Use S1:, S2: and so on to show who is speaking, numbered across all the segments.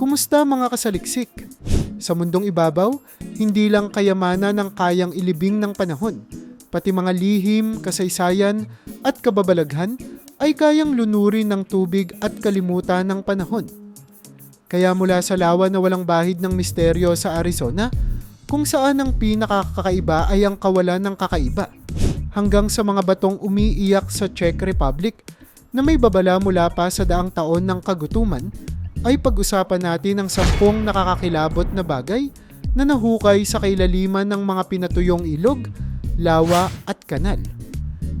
S1: Kumusta mga kasaliksik? Sa mundong ibabaw, hindi lang kayamanan ang kayang ilibing ng panahon, pati mga lihim, kasaysayan at kababalaghan ay kayang lunurin ng tubig at kalimutan ng panahon. Kaya mula sa lawa na walang bahid ng misteryo sa Arizona, kung saan ang pinakakaiba ay ang kawalan ng kakaiba, hanggang sa mga batong umiiyak sa Czech Republic na may babala mula pa sa daang taon ng kagutuman, ay pag-usapan natin ang sampung nakakakilabot na bagay na nahukay sa kailaliman ng mga pinatuyong ilog, lawa at kanal.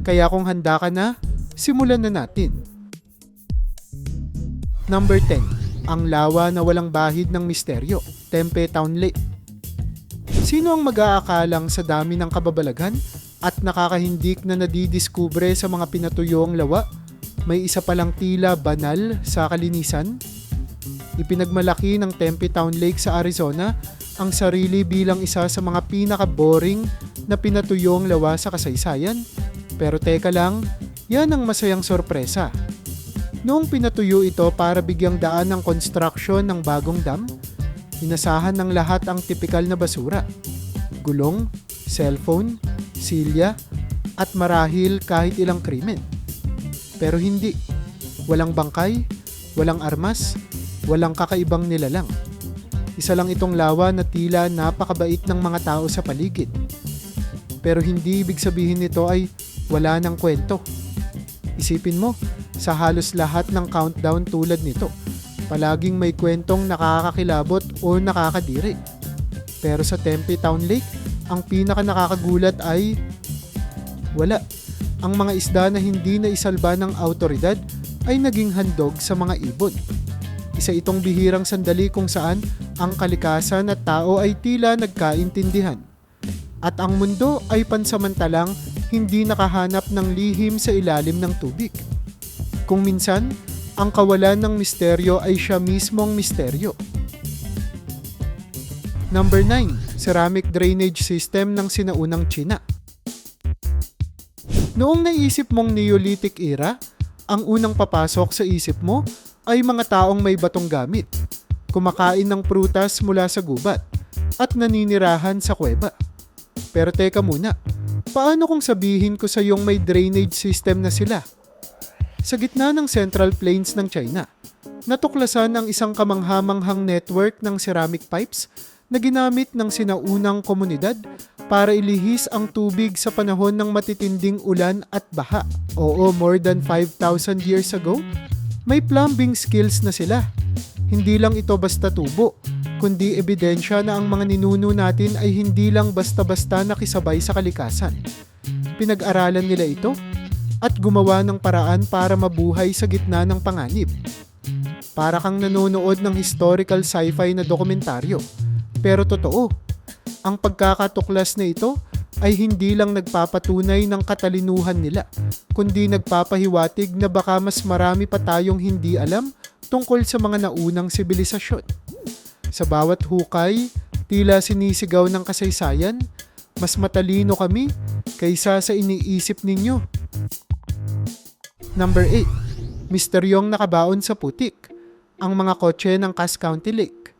S1: Kaya kung handa ka na, simulan na natin. Number 10. Ang lawa na walang bahid ng misteryo, Tempe Town Lake. Sino ang mag-aakalang sa dami ng kababalaghan at nakakahindik na nadidiskubre sa mga pinatuyong lawa? May isa palang tila banal sa kalinisan? Ipinagmalaki ng Tempe Town Lake sa Arizona ang sarili bilang isa sa mga pinaka-boring na pinatuyong lawa sa kasaysayan. Pero teka lang, yan ang masayang sorpresa. Noong pinatuyo ito para bigyang daan ng construction ng bagong dam, inasahan ng lahat ang tipikal na basura. Gulong, cellphone, silya, at marahil kahit ilang krimen. Pero hindi. Walang bangkay, walang armas, walang kakaibang nilalang. Isa lang itong lawa na tila napakabait ng mga tao sa paligid. Pero hindi ibig sabihin nito ay wala ng kwento. Isipin mo, sa halos lahat ng countdown tulad nito, palaging may kwentong nakakakilabot o nakakadiri. Pero sa Tempe Town Lake, ang pinaka nakakagulat ay wala. Ang mga isda na hindi na isalba ng autoridad ay naging handog sa mga ibon. Isa itong bihirang sandali kung saan ang kalikasan at tao ay tila nagkaintindihan. At ang mundo ay pansamantalang hindi nakahanap ng lihim sa ilalim ng tubig. Kung minsan, ang kawalan ng misteryo ay siya mismong misteryo. Number 9. Ceramic drainage system ng sinaunang China. Noong naisip mong Neolithic era, ang unang papasok sa isip mo ay mga taong may batong gamit, kumakain ng prutas mula sa gubat, at naninirahan sa kuweba. Pero teka muna, paano kung sabihin ko sa yung may drainage system na sila? Sa gitna ng Central Plains ng China, natuklasan ang isang kamanghamanghang network ng ceramic pipes na ginamit ng sinaunang komunidad para ilihis ang tubig sa panahon ng matitinding ulan at baha. Oo, more than 5,000 years ago, may plumbing skills na sila. Hindi lang ito basta tubo, kundi ebidensya na ang mga ninuno natin ay hindi lang basta-basta nakisabay sa kalikasan. Pinag-aralan nila ito at gumawa ng paraan para mabuhay sa gitna ng panganib. Para kang nanonood ng historical sci-fi na dokumentaryo. Pero totoo, ang pagkakatuklas na ito ay hindi lang nagpapatunay ng katalinuhan nila, kundi nagpapahiwatig na baka mas marami pa tayong hindi alam tungkol sa mga naunang sibilisasyon. Sa bawat hukay, tila sinisigaw ng kasaysayan, mas matalino kami kaysa sa iniisip ninyo. Number 8. Misteryong nakabaon sa putik. Ang mga kotse ng Cass County Lake.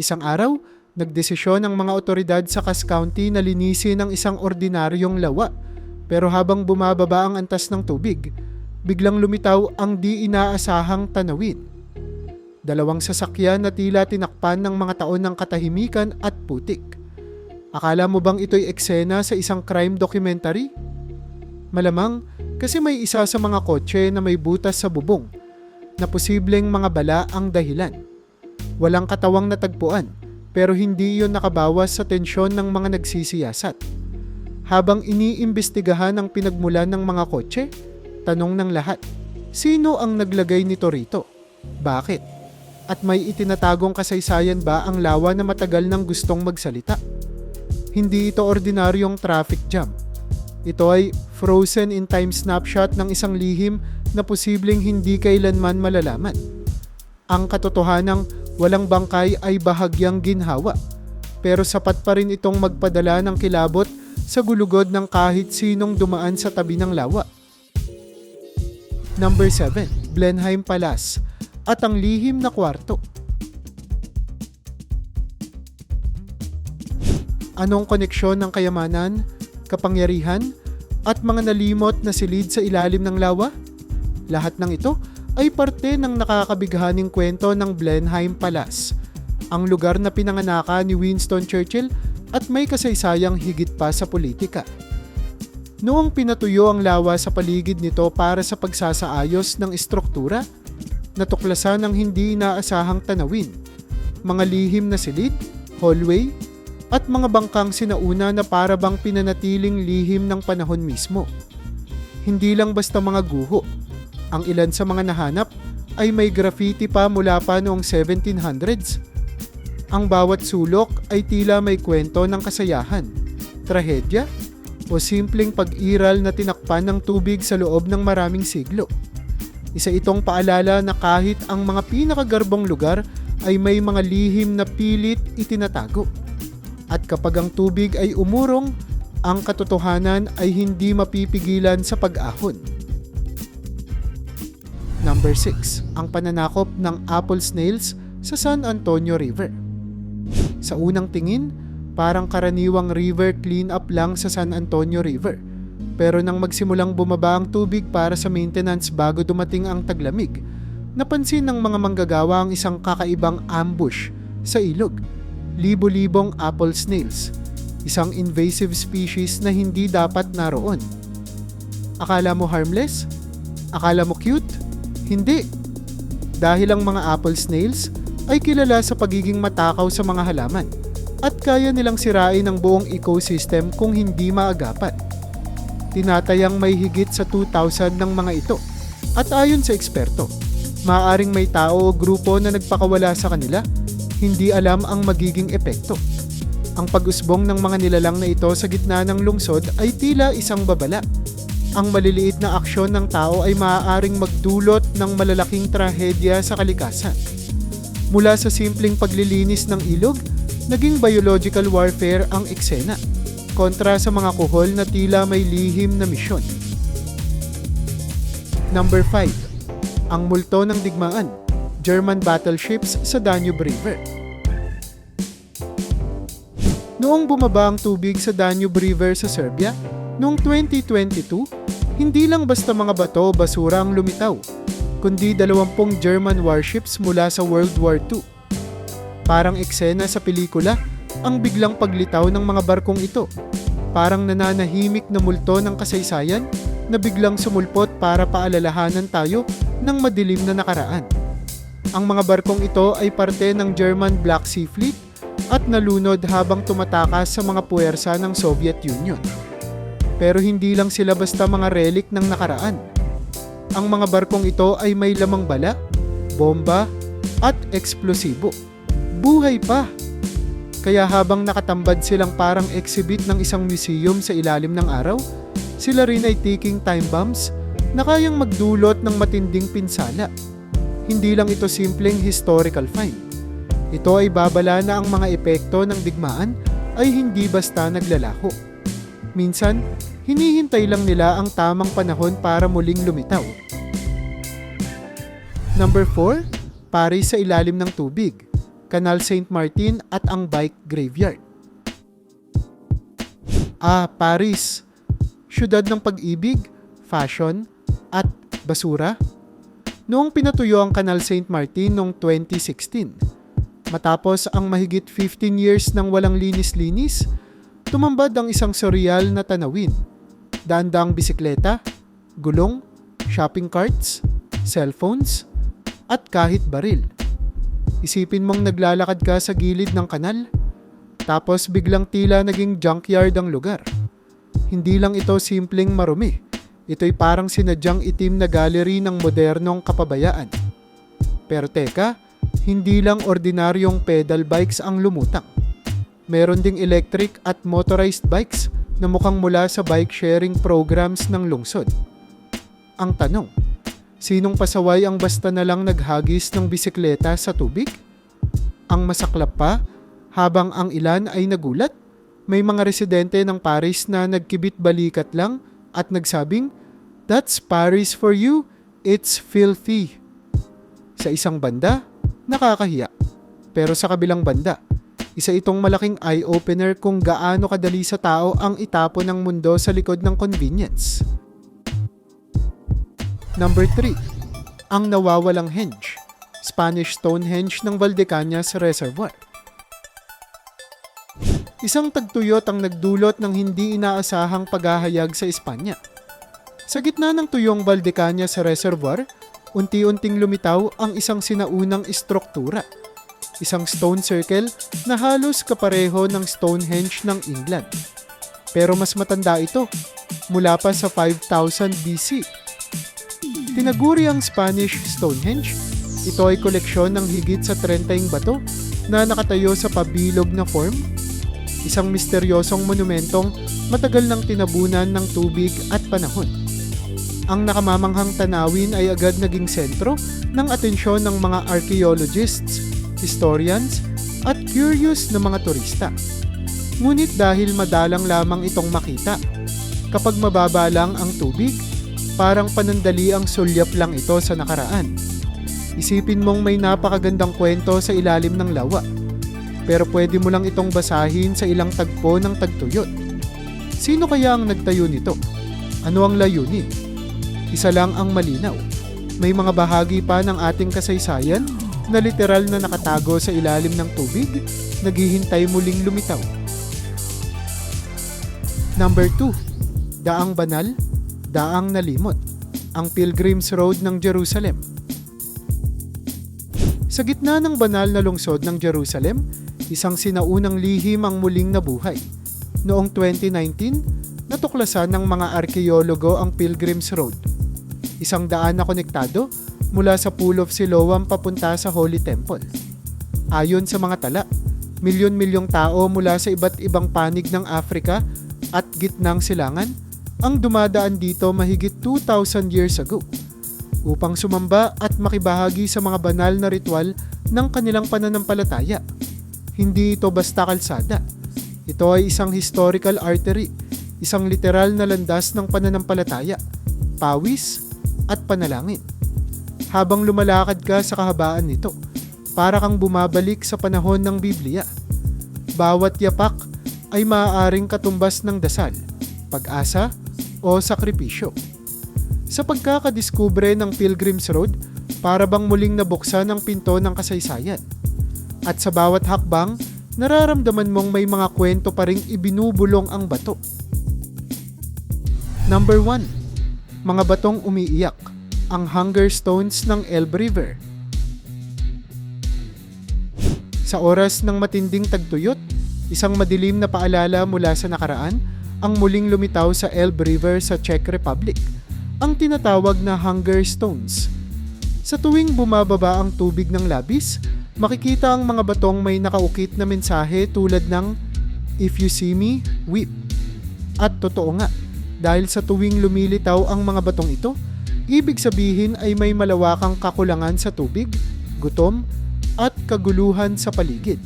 S1: Isang araw, nagdesisyon ang mga otoridad sa Cass County na linisin ang isang ordinaryong lawa. Pero habang bumababa ang antas ng tubig, biglang lumitaw ang di inaasahang tanawin. Dalawang sasakyan na tila tinakpan ng mga taon ng katahimikan at putik. Akala mo bang ito'y eksena sa isang crime documentary? Malamang kasi may isa sa mga kotse na may butas sa bubong na posibleng mga bala ang dahilan. Walang katawang natagpuan pero hindi iyon nakabawas sa tensyon ng mga nagsisiyasat. Habang iniimbestigahan ang pinagmulan ng mga kotse, tanong ng lahat, sino ang naglagay nito rito? Bakit? At may itinatagong kasaysayan ba ang lawa na matagal nang gustong magsalita? Hindi ito ordinaryong traffic jam. Ito ay frozen in time snapshot ng isang lihim na posibleng hindi kailanman malalaman. Ang katotohanang walang bangkay ay bahagyang ginhawa, pero sapat pa rin itong magpadala ng kilabot sa gulugod ng kahit sinong dumaan sa tabi ng lawa. Number 7. Blenheim Palace at ang lihim na kwarto. Anong koneksyon ng kayamanan, kapangyarihan, at mga nalimot na silid sa ilalim ng lawa? Lahat ng ito ay parte ng nakakabighaning kwento ng Blenheim Palace, ang lugar na pinanganaka ni Winston Churchill at may kasaysayang higit pa sa politika. Noong pinatuyo ang lawa sa paligid nito para sa pagsasaayos ng estruktura, natuklasan ang hindi inaasahang tanawin, mga lihim na silid, hallway, at mga bangkang sinauna na para bang pinanatiling lihim ng panahon mismo. Hindi lang basta mga guho. Ang ilan sa mga nahanap ay may graffiti pa mula pa noong 1700s. Ang bawat sulok ay tila may kwento ng kasayahan, trahedya, o simpleng pag-iral na tinakpan ng tubig sa loob ng maraming siglo. Isa itong paalala na kahit ang mga pinakagarbong lugar ay may mga lihim na pilit itinatago. At kapag ang tubig ay umurong, ang katotohanan ay hindi mapipigilan sa pag-ahon. Number 6. Ang pananakop ng apple snails sa San Antonio River. Sa unang tingin, parang karaniwang river cleanup lang sa San Antonio River. Pero nang magsimulang bumaba ang tubig para sa maintenance bago dumating ang taglamig, napansin ng mga manggagawa ang isang kakaibang ambush sa ilog libo-libong apple snails, isang invasive species na hindi dapat naroon. Akala mo harmless? Akala mo cute? Hindi. Dahil ang mga apple snails ay kilala sa pagiging matakaw sa mga halaman at kaya nilang sirain ang buong ecosystem kung hindi maagapan. Tinatayang may higit sa 2,000 ng mga ito at ayon sa eksperto, maaaring may tao o grupo na nagpakawala sa kanila hindi alam ang magiging epekto. Ang pag-usbong ng mga nilalang na ito sa gitna ng lungsod ay tila isang babala. Ang maliliit na aksyon ng tao ay maaaring magdulot ng malalaking trahedya sa kalikasan. Mula sa simpleng paglilinis ng ilog, naging biological warfare ang eksena, kontra sa mga kuhol na tila may lihim na misyon. Number 5. Ang multo ng digmaan German battleships sa Danube River. Noong bumaba ang tubig sa Danube River sa Serbia, noong 2022, hindi lang basta mga bato o basura ang lumitaw, kundi 20 German warships mula sa World War II. Parang eksena sa pelikula, ang biglang paglitaw ng mga barkong ito. Parang nananahimik na multo ng kasaysayan na biglang sumulpot para paalalahanan tayo ng madilim na nakaraan. Ang mga barkong ito ay parte ng German Black Sea Fleet at nalunod habang tumatakas sa mga puwersa ng Soviet Union. Pero hindi lang sila basta mga relic ng nakaraan. Ang mga barkong ito ay may lamang bala, bomba, at eksplosibo. Buhay pa! Kaya habang nakatambad silang parang exhibit ng isang museum sa ilalim ng araw, sila rin ay ticking time bombs na kayang magdulot ng matinding pinsala hindi lang ito simpleng historical find. Ito ay babala na ang mga epekto ng digmaan ay hindi basta naglalaho. Minsan, hinihintay lang nila ang tamang panahon para muling lumitaw. Number 4, Paris sa ilalim ng tubig, Canal St. Martin at ang Bike Graveyard. Ah, Paris. Syudad ng pag-ibig, fashion, at basura noong pinatuyo ang Canal St. Martin noong 2016. Matapos ang mahigit 15 years ng walang linis-linis, tumambad ang isang surreal na tanawin. Daandang bisikleta, gulong, shopping carts, cellphones, at kahit baril. Isipin mong naglalakad ka sa gilid ng kanal, tapos biglang tila naging junkyard ang lugar. Hindi lang ito simpleng marumi Ito'y parang sinadyang itim na gallery ng modernong kapabayaan. Pero teka, hindi lang ordinaryong pedal bikes ang lumutang. Meron ding electric at motorized bikes na mukhang mula sa bike sharing programs ng lungsod. Ang tanong, sinong pasaway ang basta na lang naghagis ng bisikleta sa tubig? Ang masaklap pa, habang ang ilan ay nagulat, may mga residente ng Paris na nagkibit balikat lang at nagsabing, That's Paris for you, it's filthy. Sa isang banda, nakakahiya. Pero sa kabilang banda, isa itong malaking eye-opener kung gaano kadali sa tao ang itapon ng mundo sa likod ng convenience. Number 3. Ang nawawalang henge. Spanish Stonehenge ng Valdecañas Reservoir. Isang tagtuyot ang nagdulot ng hindi inaasahang paghahayag sa Espanya. Sa gitna ng tuyong Valdecañas Reservoir, unti-unting lumitaw ang isang sinaunang istruktura. Isang stone circle na halos kapareho ng Stonehenge ng England. Pero mas matanda ito, mula pa sa 5000 BC. Tinaguri ang Spanish Stonehenge. Ito ay koleksyon ng higit sa 30 bato na nakatayo sa pabilog na form. Isang misteryosong monumentong matagal nang tinabunan ng tubig at panahon. Ang nakamamanghang tanawin ay agad naging sentro ng atensyon ng mga archaeologists, historians, at curious na mga turista. Ngunit dahil madalang lamang itong makita, kapag mababa lang ang tubig, parang panandali ang sulyap lang ito sa nakaraan. Isipin mong may napakagandang kwento sa ilalim ng lawa, pero pwede mo lang itong basahin sa ilang tagpo ng tagtuyot. Sino kaya ang nagtayo nito? Ano ang layunin? Isa lang ang malinaw. May mga bahagi pa ng ating kasaysayan na literal na nakatago sa ilalim ng tubig, naghihintay muling lumitaw. Number 2. Daang Banal, Daang Nalimot, ang Pilgrim's Road ng Jerusalem. Sa gitna ng banal na lungsod ng Jerusalem, isang sinaunang lihim ang muling nabuhay. Noong 2019, natuklasan ng mga arkeologo ang Pilgrim's Road. Isang daan na konektado mula sa Pool of Siloam papunta sa Holy Temple. Ayon sa mga tala, milyon-milyong tao mula sa iba't ibang panig ng Afrika at gitnang silangan ang dumadaan dito mahigit 2,000 years ago upang sumamba at makibahagi sa mga banal na ritual ng kanilang pananampalataya. Hindi ito basta kalsada. Ito ay isang historical artery, isang literal na landas ng pananampalataya, pawis at panalangin. Habang lumalakad ka sa kahabaan nito, para kang bumabalik sa panahon ng Biblia. Bawat yapak ay maaaring katumbas ng dasal, pag-asa o sakripisyo. Sa pagkakadiskubre ng Pilgrim's Road, para bang muling nabuksan ang pinto ng kasaysayan. At sa bawat hakbang, nararamdaman mong may mga kwento pa ring ibinubulong ang bato. Number 1. Mga batong umiiyak, ang hunger stones ng Elbe River. Sa oras ng matinding tagtuyot, isang madilim na paalala mula sa nakaraan ang muling lumitaw sa Elbe River sa Czech Republic, ang tinatawag na hunger stones. Sa tuwing bumababa ang tubig ng labis, makikita ang mga batong may nakaukit na mensahe tulad ng If you see me, weep. At totoo nga, dahil sa tuwing lumilitaw ang mga batong ito, ibig sabihin ay may malawakang kakulangan sa tubig, gutom, at kaguluhan sa paligid.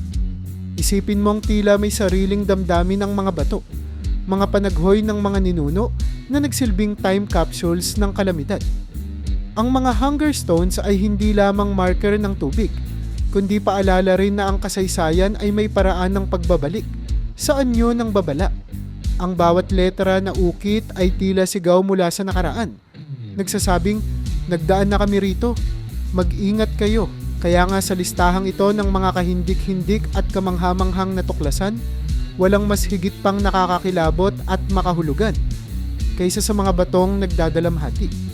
S1: Isipin mong tila may sariling damdamin ng mga bato, mga panaghoy ng mga ninuno na nagsilbing time capsules ng kalamidad. Ang mga hunger stones ay hindi lamang marker ng tubig, kundi paalala rin na ang kasaysayan ay may paraan ng pagbabalik sa anyo ng babala. Ang bawat letra na ukit ay tila sigaw mula sa nakaraan. Nagsasabing, nagdaan na kami rito, mag-ingat kayo. Kaya nga sa listahang ito ng mga kahindik-hindik at kamanghamanghang natuklasan, walang mas higit pang nakakakilabot at makahulugan kaysa sa mga batong nagdadalamhati.